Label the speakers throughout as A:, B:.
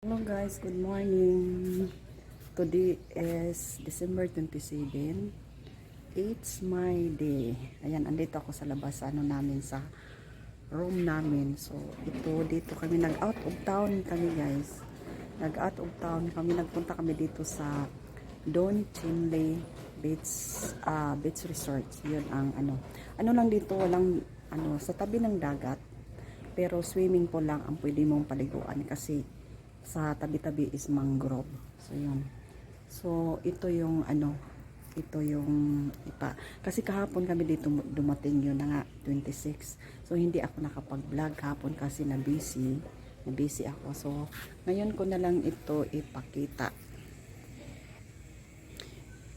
A: Hello guys, good morning. Today is December 27. It's my day. Ayan, andito ako sa labas ano namin sa room namin. So, ito dito kami nag out of town kami guys. Nag out of town kami nagpunta kami dito sa Don Chinle Beach ah Beach Resort. 'Yun ang ano. Ano lang dito, walang ano sa tabi ng dagat. Pero swimming pool lang ang pwede mong paliguan kasi sa tabi-tabi is mangrove. So, yun. So, ito yung ano, ito yung ipa. Kasi kahapon kami dito dumating yun na nga, 26. So, hindi ako nakapag-vlog kahapon kasi na busy. Na busy ako. So, ngayon ko na lang ito ipakita.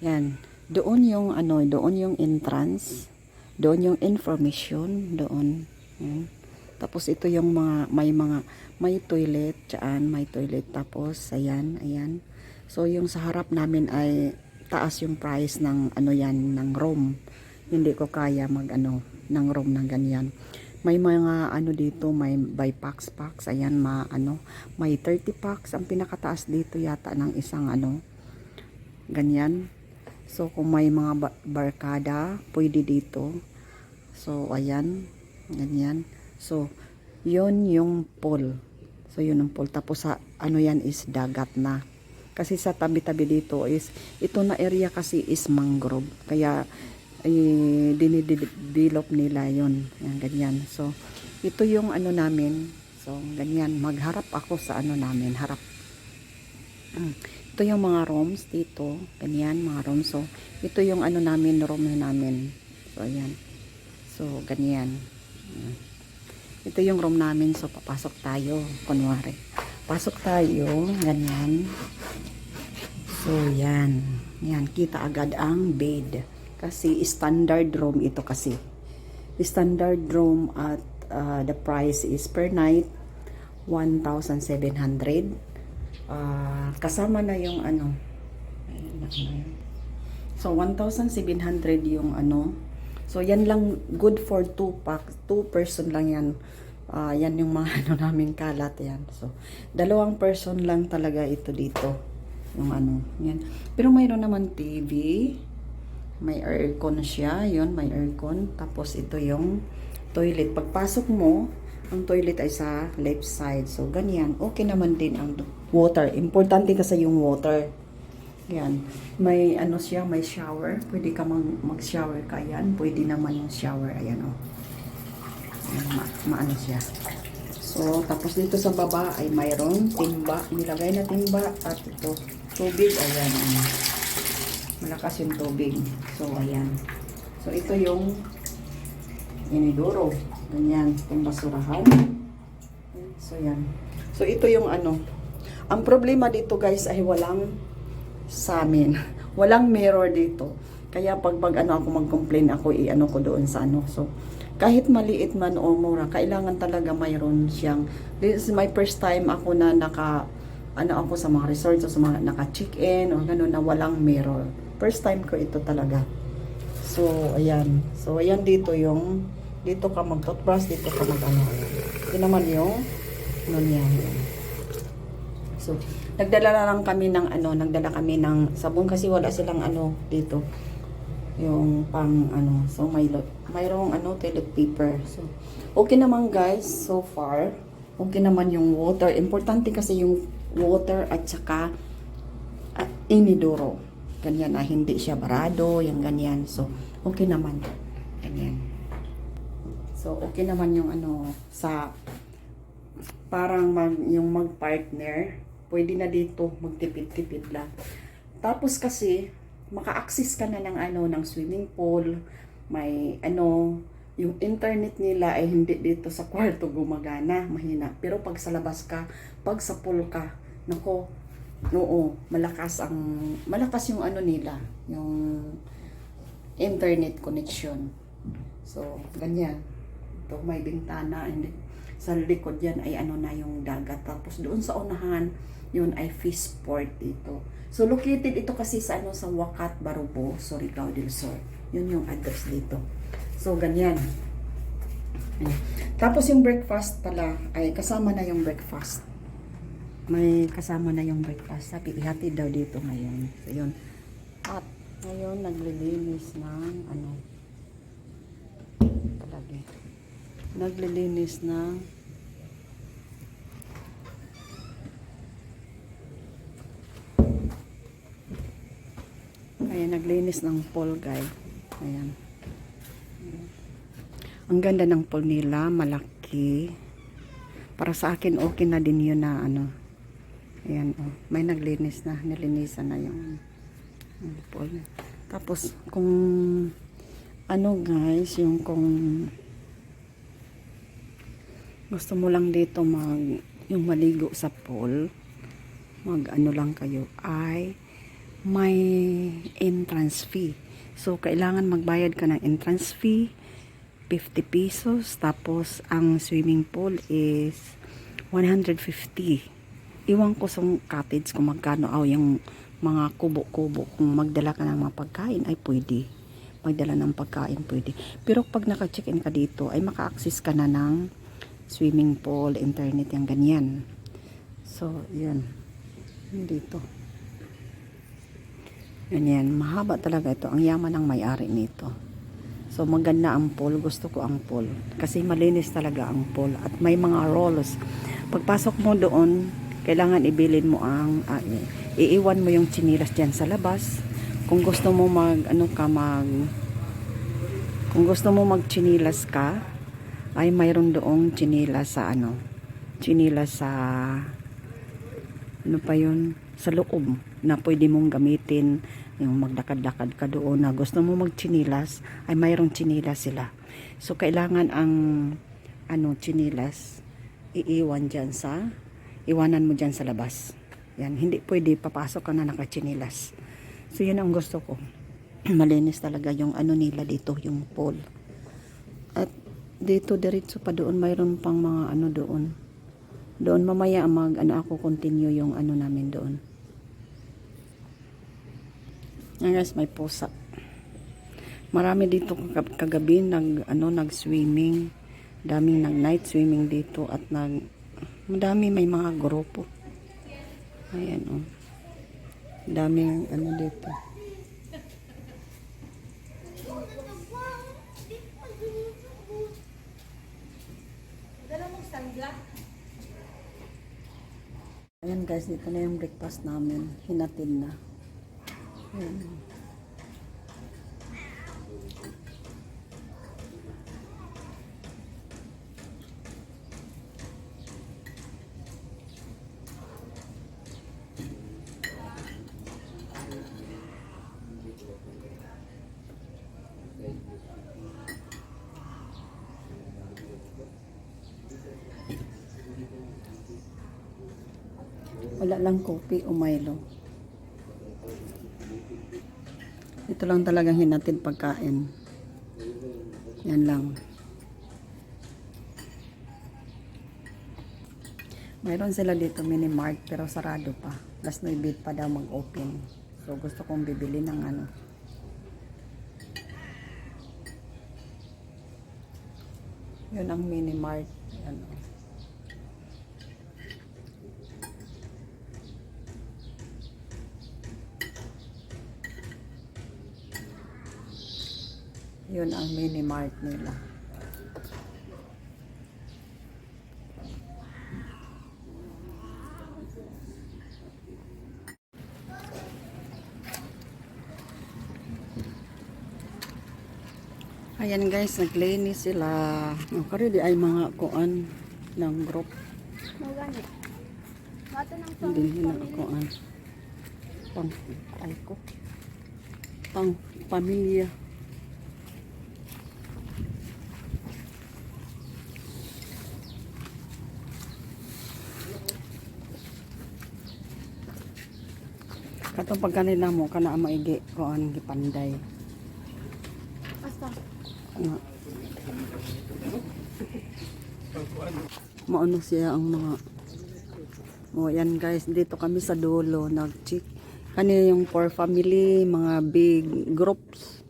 A: Yan. Doon yung ano, doon yung entrance. Doon yung information. Doon. Yan. Tapos ito yung mga may mga may toilet diyan, may toilet tapos ayan, ayan. So yung sa harap namin ay taas yung price ng ano yan ng room. Hindi ko kaya mag ano ng room ng ganyan. May mga ano dito, may by packs packs, ayan ma ano, may 30 packs ang pinakataas dito yata ng isang ano ganyan. So kung may mga ba- barkada, pwede dito. So ayan, ganyan. So, yon yung pool. So, yun ang pool. Tapos, sa, ano yan is dagat na. Kasi sa tabi-tabi dito is, ito na area kasi is mangrove. Kaya, eh, dinidevelop nila yon Yan, ganyan. So, ito yung ano namin. So, ganyan. Magharap ako sa ano namin. Harap. Ito yung mga rooms dito. Ganyan, mga rooms. So, ito yung ano namin, room na namin. So, ayan. So, ganyan. Ayan. Ito yung room namin. So, papasok tayo. Kunwari. Pasok tayo. Ganyan. So, yan. Yan. Kita agad ang bed. Kasi standard room ito kasi. Standard room at uh, the price is per night 1,700. Uh, kasama na yung ano. So, 1,700 yung ano. So, yan lang good for two pack. Two person lang yan. Ah, yan yung mga ano namin kalat yan. So, dalawang person lang talaga ito dito. Yung ano, yan. Pero mayroon naman TV. May aircon siya. Yun, may aircon. Tapos ito yung toilet. Pagpasok mo, ang toilet ay sa left side. So, ganyan. Okay naman din ang water. Importante kasi yung water. Yan. May ano siya, may shower. Pwede ka mag- mag-shower ka yan. Pwede naman yung shower. Ayan o. Oh. Ayan, ma maano siya. So, tapos dito sa baba ay mayroong timba. Nilagay na timba at ito tubig. Ayan. ayan. Malakas yung tubig. So, ayan. So, ito yung inidoro. Ganyan. Itong basurahan. So, yan. So, ito yung ano. Ang problema dito guys ay walang sa amin. Walang mirror dito. Kaya pag mag ano ako mag-complain ako i-ano ko doon sa ano. So kahit maliit man o mura, kailangan talaga mayroon siyang this is my first time ako na naka ano ako sa mga resorts sa mga naka-check-in o gano'n na walang mirror. First time ko ito talaga. So, ayan. So, ayan dito yung dito ka mag-toothbrush, dito ka mag-ano. Ito naman yung ano niya. So, nagdala na lang kami ng ano, nagdala kami ng sabon kasi wala silang ano dito. Yung pang ano, so may mayroong ano toilet paper. So, okay naman guys so far. Okay naman yung water. Importante kasi yung water at saka uh, inidoro. Ganyan na hindi siya barado, yung ganyan. So, okay naman. Ganyan. So, okay naman yung ano sa parang mag, yung mag-partner, pwede na dito magtipid-tipid lang. Tapos kasi, maka-access ka na ng ano, ng swimming pool, may ano, yung internet nila ay hindi dito sa kwarto gumagana, mahina. Pero pag sa labas ka, pag sa pool ka, nako, noo, malakas ang, malakas yung ano nila, yung internet connection. So, ganyan. Ito, may bintana, and sa likod yan ay ano na yung dagat. Tapos doon sa unahan, yun ay fish port dito. So located ito kasi sa ano sa Wakat Barubo, Surigao del Sur. Yun yung address dito. So ganyan. Tapos yung breakfast pala ay kasama na yung breakfast. may kasama na yung breakfast. Sabi, ihatid daw dito ngayon. So, yun. At ngayon, naglilinis ng ano, talaga. Naglilinis ng Ayan, naglinis ng pool, guys. Ayan. Ang ganda ng pool nila, malaki. Para sa akin, okay na din yun na ano. Ayan, oh. May naglinis na, nilinisan na yung, yung pool. Tapos, kung ano guys, yung kung gusto mo lang dito mag, yung maligo sa pool, mag ano lang kayo, ay may entrance fee. So, kailangan magbayad ka ng entrance fee, 50 pesos. Tapos, ang swimming pool is 150. Iwan ko sa cottage kung magkano aw yung mga kubo-kubo. Kung magdala ka ng mga pagkain, ay pwede. Magdala ng pagkain, pwede. Pero pag naka-check-in ka dito, ay maka-access ka na ng swimming pool, internet, yung ganyan. So, yan. Dito. Ganyan, mahaba talaga ito. Ang yaman ng may-ari nito. So maganda ang pool. Gusto ko ang pool. Kasi malinis talaga ang pool. At may mga rolls. Pagpasok mo doon, kailangan ibilin mo ang, i- iiwan mo yung chinilas dyan sa labas. Kung gusto mo mag, ano ka, mag, kung gusto mo mag chinilas ka, ay mayroon doong chinilas sa ano, chinilas sa, ano pa yun, sa loob na pwede mong gamitin yung magdakad-lakad ka doon na gusto mo magchinilas ay mayroong chinilas sila. So kailangan ang ano chinilas iiwan dyan sa iwanan mo dyan sa labas. Yan hindi pwede papasok ka na nakachinilas. So yun ang gusto ko. Malinis talaga yung ano nila dito yung pool. At dito diretso pa doon mayroon pang mga ano doon. Doon mamaya mag ano ako continue yung ano namin doon Yan guys, may pusa. Marami dito kag- kagabi nag ano nag-swimming. Daming nag night swimming dito at nag madami may mga grupo. Ayan oh. Daming ano dito. Ayan guys, dito na yung breakfast namin. Hinatid na. Wala lang kopi o Milo. Ito lang talagang hinatid pagkain. Yan lang. Mayroon sila dito mini mart pero sarado pa. Last 9 pa daw mag-open. So gusto kong bibili ng ano. Yun ang mini mart. Ano. Yun ang mini mart nila. Ayan guys, naglinis sila. Oh, kari di ay mga kuan ng group.
B: Magani. Bato ng
A: Hindi na kuan. Pang ay ko. Pang pamilya. Katong pag kanila mo kana ang maigi kuan gipanday.
B: Basta.
A: Nga. Maano siya ang mga O yan guys, dito kami sa dulo nag-check. Kanina yung for family, mga big groups.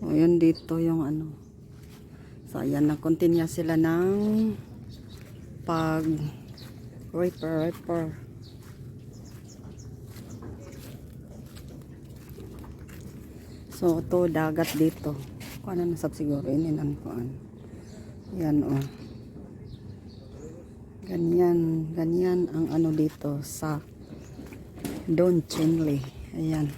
A: So yan dito yung ano. So ayan, nag-continue sila ng pag Reaper, reaper. So, to dagat dito. Kuan na nasab siguro ininan kuan. Yan oh. Ganyan, ganyan ang ano dito sa Don Chinle. Ayan.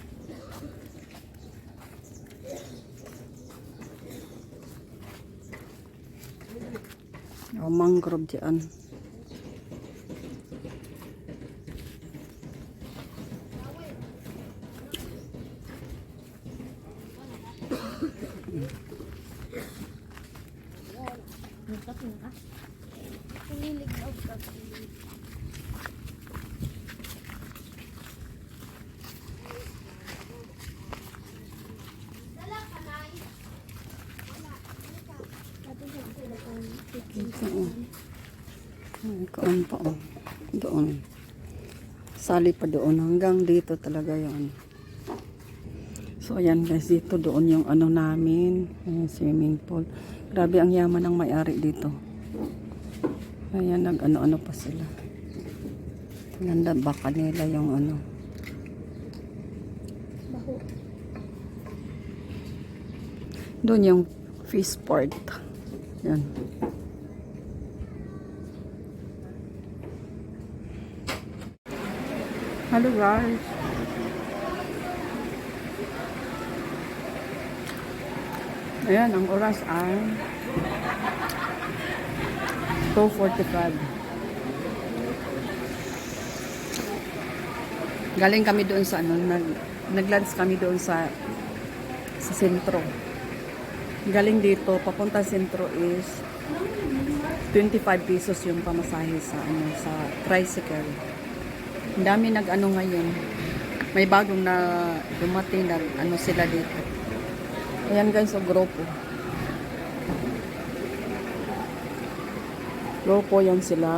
A: O, mangrove dyan. Ay, Kuan pa oh. Doon. Sali pa doon. Hanggang dito talaga yon. So, ayan guys. Dito doon yung ano namin. Ayan, swimming pool. Grabe ang yaman ng may-ari dito. Ayan, nag-ano-ano pa sila. Ganda baka nila yung ano.
B: Baho.
A: Doon yung fish port. Yan. Hello guys. Ayan, ang oras ay 2.45. Galing kami doon sa ano, nag, nag-lunch kami doon sa sa sentro. Galing dito, papunta sentro is 25 pesos yung pamasahe sa ano sa tricycle. Ang dami nag-ano ngayon. May bagong na dumating na ano sila dito. Ayan guys, so grupo. Grupo yan sila.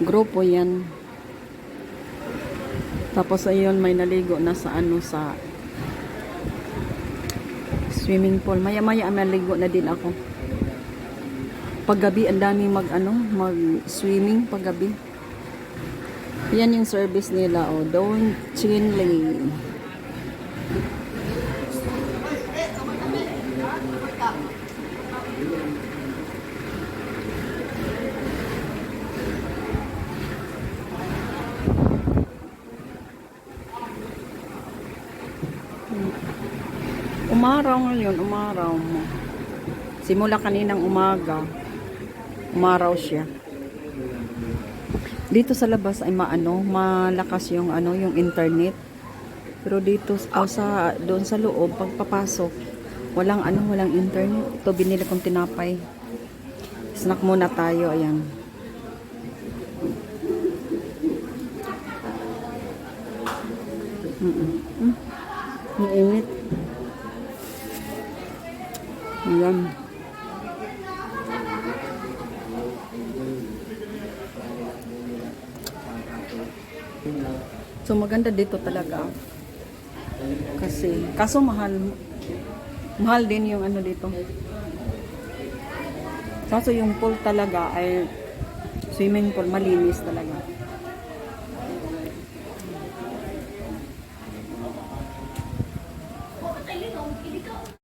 A: Grupo yan. Tapos ayun, may naligo na sa ano sa swimming pool. Maya-maya maligo na din ako. Paggabi, ang daming mag ano, mag swimming paggabi. Yan yung service nila, oh. Don't Chinley. Umaraw ngayon, umaraw mo. Simula kaninang umaga, umaraw siya. Dito sa labas ay maano, malakas yung ano, yung internet. Pero dito oh, sa doon sa loob pagpapasok, walang ano, walang internet. Ito binili kong tinapay. Snack muna tayo, ayan. Mm -mm. Mm. Ang init. Ayan. So maganda dito talaga. Kasi, kaso mahal. Mahal din yung ano dito. Kaso yung pool talaga ay swimming pool, malinis talaga.